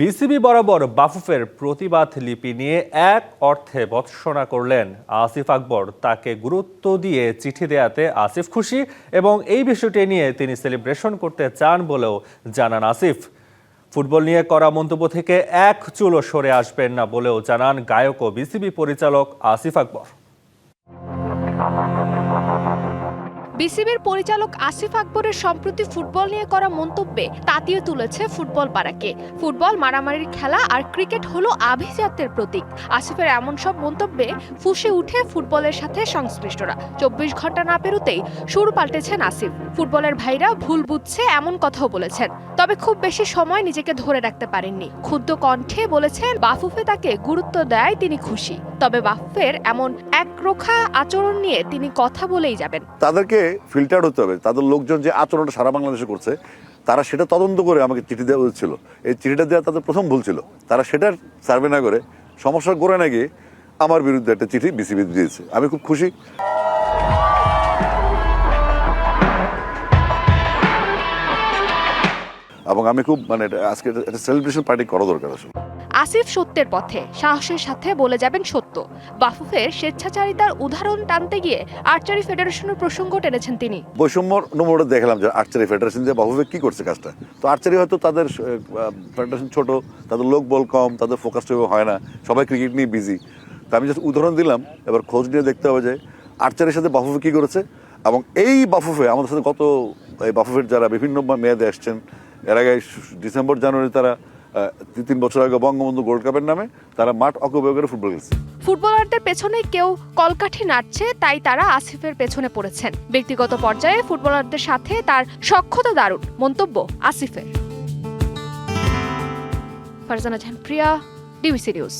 BCB বরাবর বাফুফের প্রতিবাদ লিপি নিয়ে এক অর্থে বৎসনা করলেন আসিফ আকবর। তাকে গুরুত্ব দিয়ে চিঠি দেয়াতে আসিফ খুশি এবং এই বিষয়টি নিয়ে তিনি সেলিব্রেশন করতে চান বলেও জানান আসিফ। ফুটবল নিয়ে করা মন্তব্য থেকে এক চুলো সরে আসবেন না বলেও জানান গায়ক ও বিসিবি পরিচালক আসিফ আকবর। বিসিবির পরিচালক আসিফ আকবরের সম্প্রতি ফুটবল নিয়ে করা মন্তব্যে তাতিয়ে তুলেছে ফুটবল পাড়াকে। ফুটবল মারামারির খেলা আর ক্রিকেট হলো আভিজাত্যের প্রতীক। আসিফের এমন সব মন্তব্যে ফুসে উঠে ফুটবলের সাথে সংশ্লিষ্টরা। চব্বিশ ঘণ্টা না পেরোতেই সুর পাল্টেছেন আসিফ। ফুটবলের ভাইরা ভুল বুঝছে, এমন কথাও বলেছেন। তবে খুব বেশি সময় নিজেকে ধরে রাখতে পারেননি। ক্ষুদ্র কণ্ঠে বলেছেন, বাফুফে তাকে গুরুত্ব দেয় তিনি খুশি। তবে বাফুফের এমন একরোখা আচরণ নিয়ে তিনি কথা বলেই যাবেন। তাদেরকে ফিল্টার হতে হবে। তাদের লোকজন যে আচরণটা সারা বাংলাদেশে করছে, তারা সেটা তদন্ত করে আমাকে চিঠি দেওয়া উচিত ছিল এই চিঠিটা দেওয়া তাদের প্রথম ভুল ছিল। তারা সেটার সার্ভে না করে সমস্যা করে না গিয়ে আমার বিরুদ্ধে একটা চিঠি বিসিবি দিয়েছে। আমি খুব খুশি। এবং আমি খুব মানে আজকে একটা সেলিব্রেশন পার্টি করা দরকার আসলে। আসিফ সত্যের পথে, সাহসের সাথে বলে যাবেন সত্য। বাফুফের স্বেচ্ছাচারিতার উদাহরণ টানতে গিয়ে আর্চারি ফেডারেশনের প্রসঙ্গ টেনেছেন তিনি। বৈষম্য নমুনা দেখলাম যে আর্চারি ফেডারেশন যে বাহুবে কি করছে কাজটা। তো আর্চারি হয়তো তাদের ফেডারেশন ছোট, তাদের লোক বল কম, তাদের ফোকাস হয় না, সবাই ক্রিকেট নিয়ে বিজি তা আমি জাস্ট উদাহরণ দিলাম, এবার খোঁজ নিয়ে দেখতে হবে যে আর্চারির সাথে বাফুফে কি করেছে এবং এই বাফুফে, আমাদের সাথে কত, এই বাফুফের যারা বিভিন্ন মেয়াদে আসছেন, এর আগে ডিসেম্বর, জানুয়ারি তারা তিন তিন বছর আগে বঙ্গবন্ধু গোল্ড কাপের নামে তারা মাঠ অকব্য করে ফুটবল খেলছে। ফুটবলারদের পেছনে কেউ কলকাঠি নাড়ছে, তাই তারা আসিফের পেছনে পড়েছেন। ব্যক্তিগত পর্যায়ে ফুটবলারদের সাথে তার সক্ষতা দারুণ, মন্তব্য আসিফের। Farzana Jahan Priya DBC news